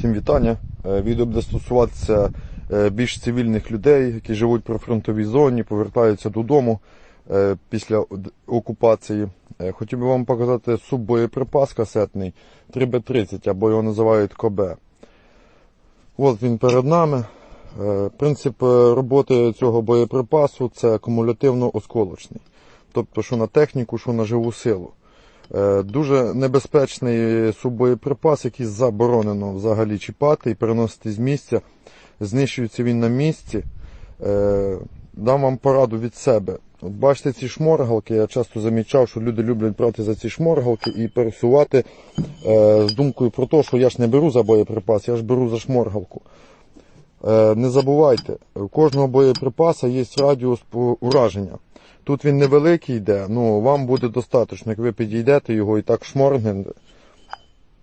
Всім вітання. Е, Відео буде стосуватися е, більш цивільних людей, які живуть при фронтовій зоні, повертаються додому е, після окупації. Хотів би вам показати суббоєприпас касетний 3Б30, або його називають КБ. От він перед нами. Принцип роботи цього боєприпасу це кумулятивно-осколочний. Тобто, що на техніку, що на живу силу. Е, Дуже небезпечний суббоєприпас, який заборонено взагалі чіпати і переносити з місця. Знищується він на місці. Е, Дам вам пораду від себе. От бачите ці шморгалки, я часто замічав, що люди люблять брати за ці шморгалки і пересувати е, з думкою про те, що я ж не беру за боєприпас, я ж беру за шморгалку. Е, Не забувайте, у кожного боєприпаса є радіус ураження. Тут він невеликий йде, ну вам буде достатньо, як ви підійдете його і так шморгнете,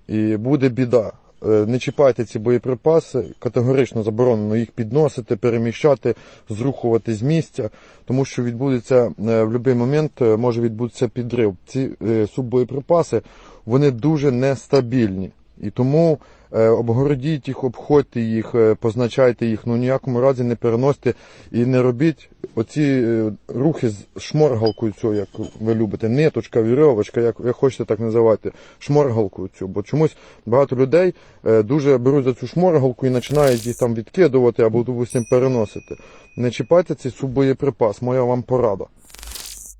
і буде біда. Е, Не чіпайте ці боєприпаси, категорично заборонено їх підносити, переміщати, зрухувати з місця, тому що відбудеться е, в будь-який момент може відбутися підрив. Ці суббоєприпаси вони дуже нестабільні. І тому е, обгородіть їх, обходьте їх, е, позначайте їх, ну ніякому разі не переносьте і не робіть оці е, рухи з шморгалкою цю, як ви любите, ниточка, вірьовочка, як, як хочете так називати, шморгалкою цю. Бо чомусь багато людей дуже беруть за цю шморгалку і починають їх там відкидувати або допустим переносити. Не чіпайте цей суббоєприпас, моя вам порада.